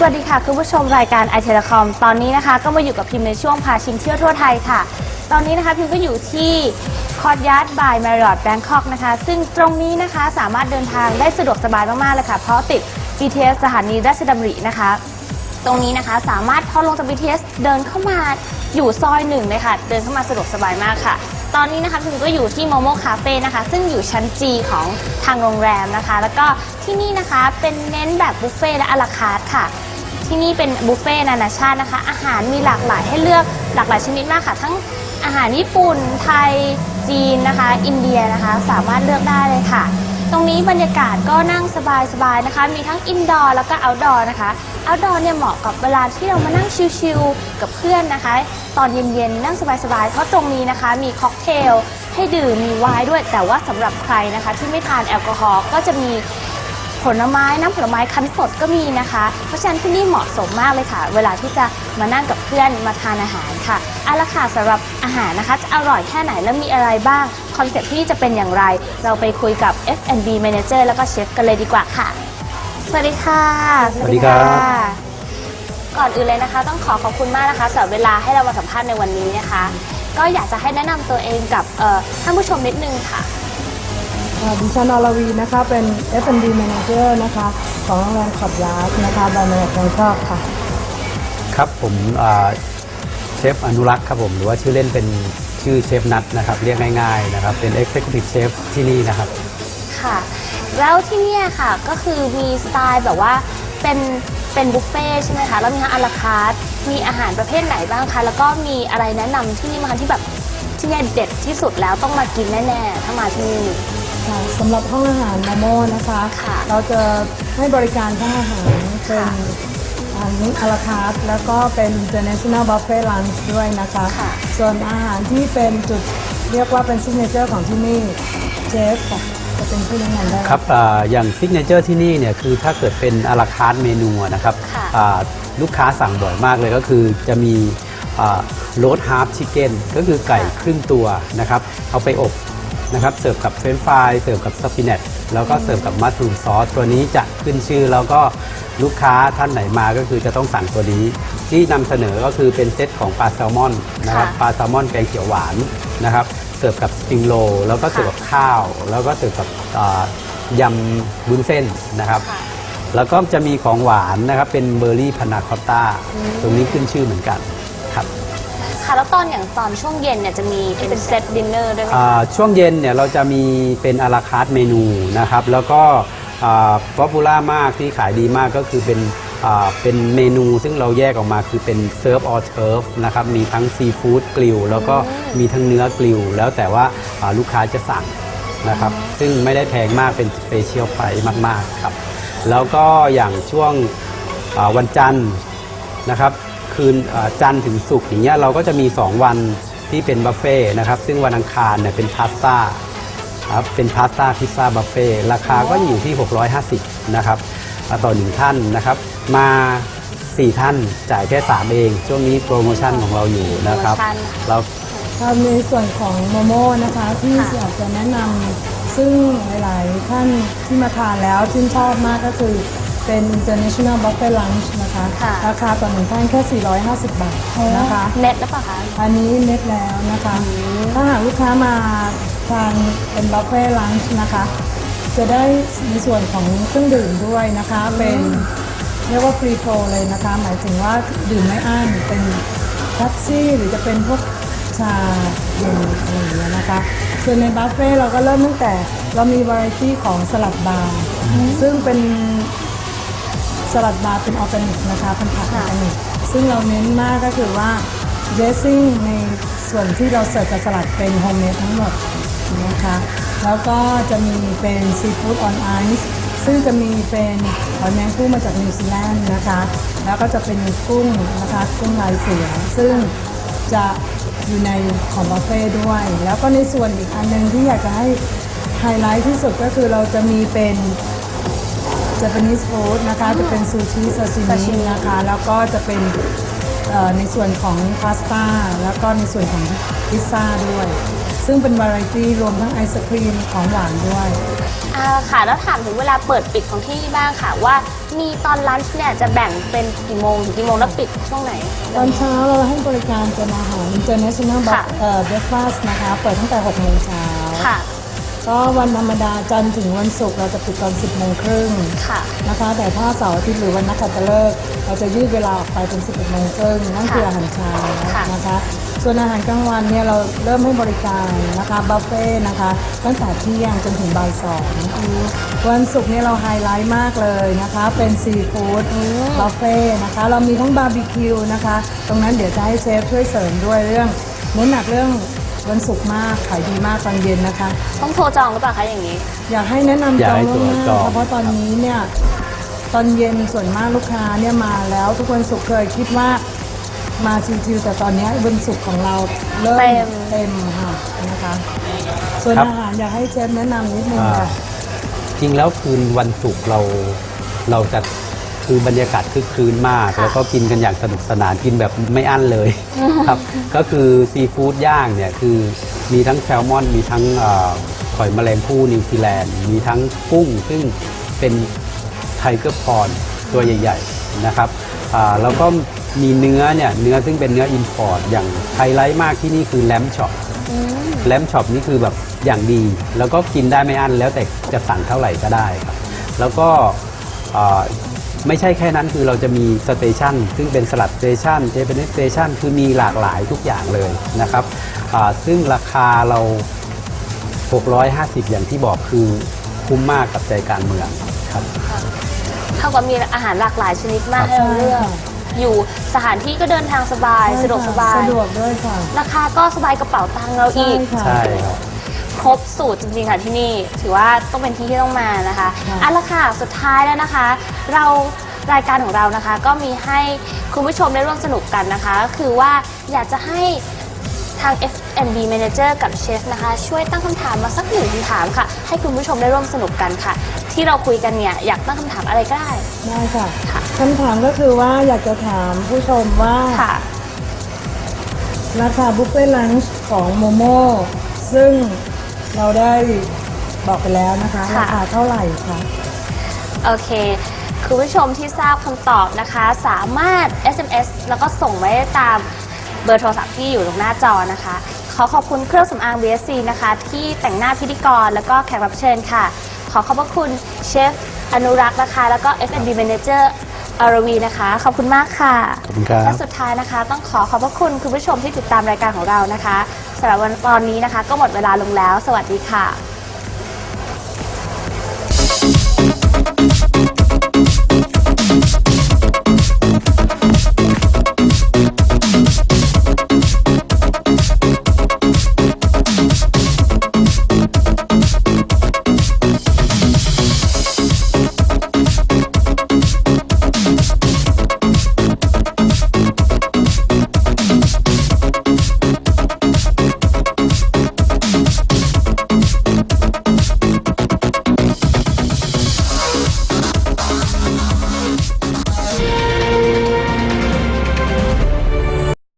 สวัสดีค่ะคุณผู้ชมรายการไอเทเลคอมตอนนี้นะคะ ก็มาอยู่กับพิมพ์ในช่วงพาชิมเที่ยวทั่วไทยค่ะ ตอนนี้นะคะพิมพ์ก็อยู่ที่คอร์ดยาร์ดบายมาริออทแบงคอกนะคะ ซึ่งตรงนี้นะคะสามารถเดินทางได้สะดวกสบายมากๆเลยค่ะ เพราะติด BTS สถานีราชดำรินะคะ ตรงนี้นะคะสามารถพอลงจาก BTS เดินเข้ามาอยู่ซอยหนึ่งเลยค่ะ เดินเข้ามาสะดวกสบายมากค่ะ ตอนนี้นะคะพิมก็อยู่ที่โมโมคาเฟ่นะคะ ซึ่งอยู่ชั้น G ของทางโรงแรมนะคะ แล้วก็ที่นี่นะคะเป็นเน้นแบบบุฟเฟ่ต์และอาราคาร์ทค่ะ ที่นี่เป็นบุฟเฟ่ต์นานาชาตินะคะ อาหารมีหลากหลายให้เลือกหลากหลายชนิดมากค่ะ ทั้งอาหารญี่ปุ่นไทยจีนนะคะ อินเดียนะคะ สามารถเลือกได้เลยค่ะ ตรงนี้บรรยากาศก็นั่งสบายๆนะคะ มีทั้งอินดอร์แล้วก็เอาท์ดอร์นะคะเอาท์ดอร์เนี่ยเหมาะกับเวลาที่เรามานั่งชิลๆกับเพื่อนนะคะ ตอนเย็นๆนั่งสบายๆเพราะตรงนี้นะคะมีค็อกเทลให้ดื่มมีไวน์ด้วย แต่ว่าสำหรับใครนะคะที่ไม่ทานแอลกอฮอล์ก็จะมี ผลไม้น้ำผลไม้คั้นสดก็มีนะคะ เพราะฉะนั้นที่นี่เหมาะสมมากเลยค่ะ เวลาที่จะมานั่งกับเพื่อนมาทานอาหารค่ะเอาละค่ะสำหรับอาหารนะคะ จะอร่อยแค่ไหนและมีอะไรบ้างคอนเซ็ปต์ที่นี่จะเป็นอย่างไร เราไปคุยกับ F&B Manager แล้วก็เชฟกันเลยดีกว่าค่ะ สวัสดีค่ะสวัสดีครับก่อนอื่นเลยนะคะ ต้องขอขอบคุณมากนะคะสำหรับเวลาให้เรามาสัมภาษณ์ในวันนี้นะคะ ก็อยากจะให้แนะนำตัวเองกับเอ่อท่านผู้ชมนิดนึงค่ะอ่า ดิฉันอรวีนะคะ เป็น F&B Manager นะคะ ของโรงแรมขอบยาร์ดนะคะบายมาร์แบงคอกค่ะ ครับผมอ่าเชฟอนุรักษ์ครับผมหรือว่าชื่อเล่นเป็นชื่อเชฟนัทนะครับ เรียกง่ายๆนะครับ เป็น Executive Chef ที่นี่นะครับ ค่ะ แล้วที่เนี่ยค่ะก็คือมีสไตล์แบบว่าเป็นเป็นบุฟเฟ่ต์ใช่ไหมคะ แล้วมีทั้งอาราคาร์ทมีอาหารประเภทไหนบ้างคะ แล้วก็มีอะไรแนะนำที่นี่ไหมคะที่แบบที่เนี่ยเด็ดที่สุดแล้วต้องมากินแน่ๆ ถ้ามาที่นี่ ค่ะสำหรับห้องอาหารโมโมนะคะ ค่ะ เราจะให้บริการทั้งอาหารเป็นอาหารอาราคาร์ทแล้วก็เป็น International Buffet Lunch ด้วยนะคะ ค่ะ ส่วนอาหารที่เป็นจุดเรียกว่าเป็นซิกเนเจอร์ของที่นี่เชฟค่ะจะเป็นผู้แนะนำได้ ครับอ่าอย่างซิกเนเจอร์ที่นี่เนี่ยคือถ้าเกิดเป็นอาราคาร์ทเมนูนะครับค่ะ อ่าลูกค้าสั่งบ่อยมากเลยก็คือจะมีโรสฮาร์ c ชิคเก้นก็คือไก่ครึ่งตัวนะครับ เอาไปอบ นะครับเสิร์ฟกับเฟรนช์ฟรายเสิร์ฟกับสปินเนตแล้วก็เสิร์ฟกับมัสรูมซอสตัวนี้จะขึ้นชื่อแล้วก็ลูกค้าท่านไหนมาก็คือจะต้องสั่งตัวนี้ ที่นำเสนอก็คือเป็นเซตของปลาแซลมอนนะครับค่ะปลาแซลมอนแกงเขียวหวานนะครับเสิร์ฟกับสปริงโรลแล้วก็เสิร์ฟกับข้าว แล้วก็เสิร์ฟกับอ่ายำบุ้นเส้นนะครับ ค่ะ แล้วก็จะมีของหวานนะครับเป็นเบอร์รี่พานาคอตต้าตรงนี้ขึ้นชื่อเหมือนกันครับ ค่ะ แล้วตอนอย่างตอนช่วงเย็นเนี่ยจะมีที่เป็นเซตดินเนอร์ด้วยไหมอ่าช่วงเย็นเนี่ยเราจะมีเป็นอาราคาร์ทเมนูนะครับ แล้วก็ป๊อปปูล่ามากที่ขายดีมากก็คือเป็นอ่าเป็นเมนูซึ่งเราแยกออกมาคือเป็นเซิร์ฟออเทิร์ฟนะครับ มีทั้งซีฟู้ดกลิวแล้วก็มีทั้งเนื้อกลิวแล้วแต่ว่าอ่าลูกค้าจะสั่งนะครับ ซึ่งไม่ได้แพงมากเป็นสเปเชียลไพรส์มาก ๆ ครับ แล้วก็อย่างช่วงอ่าวันจันทร์นะครับ คืนเอ่อจันทร์ถึงศุกร์อย่างเงี้ยเราก็จะมี 2 วันที่เป็นบุฟเฟ่ต์นะครับซึ่งวันอังคารเนี่ยเป็นพาสต้าครับเป็นพาสต้าพิซซ่าบุฟเฟ่ต์ราคาก็อยู่ที่ 650นะครับอ่าต่อหนึ่งท่านนะครับ มา 4 ท่านจ่ายแค่ 3 เอง ช่วงนี้โปรโมชั่นของเราอยู่นะครับโปรโมชั่น เรา ครับในส่วนของโมโม่นะคะที่ค่ะ อยากจะแนะนำซึ่งหลาย ๆ ท่านที่มาทานแล้วชื่นชอบมากก็คือ เป็น International Buffet Lunch นะคะ ค่ะ ราคาต่อหนึ่งท่านแค่ 450 บาทนะคะ เน็ตหรือเปล่าคะ อันนี้เน็ตแล้วนะคะ ถ้าหากลูกค้ามาทานเป็นบุฟเฟ่ลันช์นะคะ จะได้ในส่วนของเครื่องดื่มด้วยนะคะ เป็นเรียกว่าฟรีโฟเลยนะคะ หมายถึงว่าดื่มไม่อั้นเป็นแท็กซี่หรือจะเป็นพวกชาเย็นอะไรอย่างเงี้ยนะคะ ส่วนในบุฟเฟ่เราก็เริ่มตั้งแต่เรามีวาไรตี้ของสลัดบาร์ซึ่งเป็น สลัดบาร์เป็นออร์แกนิกนะคะเป็นผักออร์แกนิกซึ่งเราเน้นมากก็คือว่าเดซซิ่งในส่วนที่เราเสิร์ฟกับสลัดเป็นโฮมเมดทั้งหมดนะคะแล้วก็จะมีเป็นซีฟู้ดออนไอซ์ซึ่งจะมีเป็นหอยแมงผู้มาจากนิวซีแลนด์นะคะแล้วก็จะเป็นกุ้งนะคะกุ้งลายเสือซึ่งจะอยู่ในของบุฟเฟ่ด้วย แล้วก็ในส่วนอีกอันหนึงที่อยากจะให้ไฮไลท์ที่สุดก็คือเราจะมีเป็น Japanese food นะคะ จะเป็นซูชิซาชิมินะคะ แล้วก็จะเป็นเอ่อในส่วนของพาสต้า แล้วก็ในส่วนของพิซซ่าด้วย ซึ่งเป็นวาไรตี้รวมทั้งไอศครีมของหวานด้วยอ่าค่ะ แล้วถามถึงเวลาเปิดปิดของที่นี่บ้างค่ะว่ามีตอนลันช์เนี่ยจะแบ่งเป็นกี่โมงถึงกี่โมงแล้วปิดช่วงไหน ตอนเช้าเราให้บริการเป็นอาหาร international ค่ะเอ่อ breakfast นะคะ เปิดตั้งแต่ 6 โมงเช้าค่ะ ก็วันธรรมดาจันทร์ถึงวันศุกร์เราจะปิดตอน 10โมงครึ่งค่ะนะคะ แต่ถ้าเสาร์อาทิตย์หรือวันนักขัตฤกษ์เราจะยืดเวลาออกไปเป็น 11โมงครึ่งนั่นคืออาหารเช้าค่ะนะคะ ส่วนอาหารกลางวันเนี่ยเราเริ่มให้บริการนะคะบุฟเฟ่นะคะตั้งแต่เที่ยงจนถึงบ่ายสองวันศุกร์เนี่ยเราไฮไลท์มากเลยนะคะ เป็นซีฟู้ดบุฟเฟ่นะคะเรามีทั้งบาร์บีคิวนะคะ ตรงนั้นเดี๋ยวจะให้เชฟช่วยเสริมด้วยเรื่องเน้นหนักเรื่อง วันศุกร์มากขายดีมากตอนเย็นนะคะ ต้องโทรจองหรือเปล่าคะอย่างนี้ อยากให้แนะนำอยาจกองให้ล่วงหน้าจองค่ะเพราะตอนนี้เนี่ยตอนเย็นส่วนมากลูกค้าเนี่ยมาแล้วทุกวันศุกร์เคยคิดว่ามาชิวๆแต่ตอนนี้วันศุกร์ของเราเริ่มเต็ม เต็มค่ะนะคะ ส่วนครับ อาหารอยากให้เชฟแนะนำนิดนึงอ่าค่ะ จริงแล้วคืนวันศุกร์เราเราจะ คือบรรยากาศคึกคืนมากค่ะแล้วก็กินกันอย่างสนุกสนานกินแบบไม่อั้นเลยครับก็คือซีฟู้ดย่างเนี่ยคือมีทั้งแซลมอน มีทั้งเอ่อหอยแมลงภู่นิวซีแลนด์ มีทั้งกุ้ง ซึ่งเป็นไทเกอร์พอนตัวใหญ่ ๆนะครับอ่าแล้วก็มีเนื้อเนี่ยเนื้อซึ่งเป็นเนื้ออินพอร์ตอย่างไฮไลท์มากที่นี่คือแลมช็อปแลมช็อปนี่คือแบบอย่างดี แล้วก็กินได้ไม่อั้นแล้วแต่จะสั่งเท่าไหร่ก็ได้ครับ แล้วก็เอ่อ ไม่ใช่แค่นั้นคือเราจะมีสเตชันซึ่งเป็นสลัดสเตชันเจแปนสเตชันคือมีหลากหลายทุกอย่างเลยนะครับอ่าซึ่งราคาเรา 650 อย่างที่บอกคือคุ้มมากกับใจกลารเมืองครับเท่ากับมีอาหารหลากหลายชนิดมากครับให้เราเลือกอยู่สถานที่ก็เดินทางสบาย สะดวกสบาย สะดวกด้วยค่ะ ราคาก็สบายกระเป๋าตังค์เราใช่อีกค่ะใช่ครับ ครบสูตรจริงๆค่ะที่นี่ ถือว่าต้องเป็นที่ที่ต้องมานะคะค่ะเอันละค่ะสุดท้ายแล้วนะคะ เรารายการของเรานะคะ ก็มีให้คุณผู้ชมได้ร่วมสนุกกันนะคะก็คือว่าอยากจะให้ทาง F&B Manager กับเชฟนะคะ ช่วยตั้งคำถามมาสักหนึ่งคำถามค่ะ ให้คุณผู้ชมได้ร่วมสนุกกันค่ะ ที่เราคุยกันเนี่ย อยากตั้งคำถามอะไรก็ได้ ได้ค่ะค่ะ คำถามก็คือว่าอยากจะถามผู้ชมว่าค่ะ ราคาบุฟเฟ่ต์ลันช์ของโมโมซึ่ง เราได้บอกไปแล้วนะคะค่ะ ราคาเท่าไหร่คะ โอเค คุณผู้ชมที่ทราบคำตอบนะคะ สามารถ SMS แล้วก็ส่งไว้ได้ตามเบอร์โทรศัพท์ที่อยู่ตรงหน้าจอนะคะ ขอขอบคุณเครื่องสำอาง BSC นะคะ ที่แต่งหน้าพิธีกรแล้วก็แขกรับเชิญค่ะ ขอขอบพระคุณเชฟอนุรักษ์นะคะ แล้วก็ F&B Manager อารวีนะคะ ขอบคุณมากค่ะ ขอบคุณครับ และสุดท้ายนะคะ ต้องขอขอบพระคุณคุณผู้ชมที่ติดตามรายการของเรานะคะ สำหรับวันตอนนี้นะคะ ก็หมดเวลาลงแล้ว สวัสดีค่ะ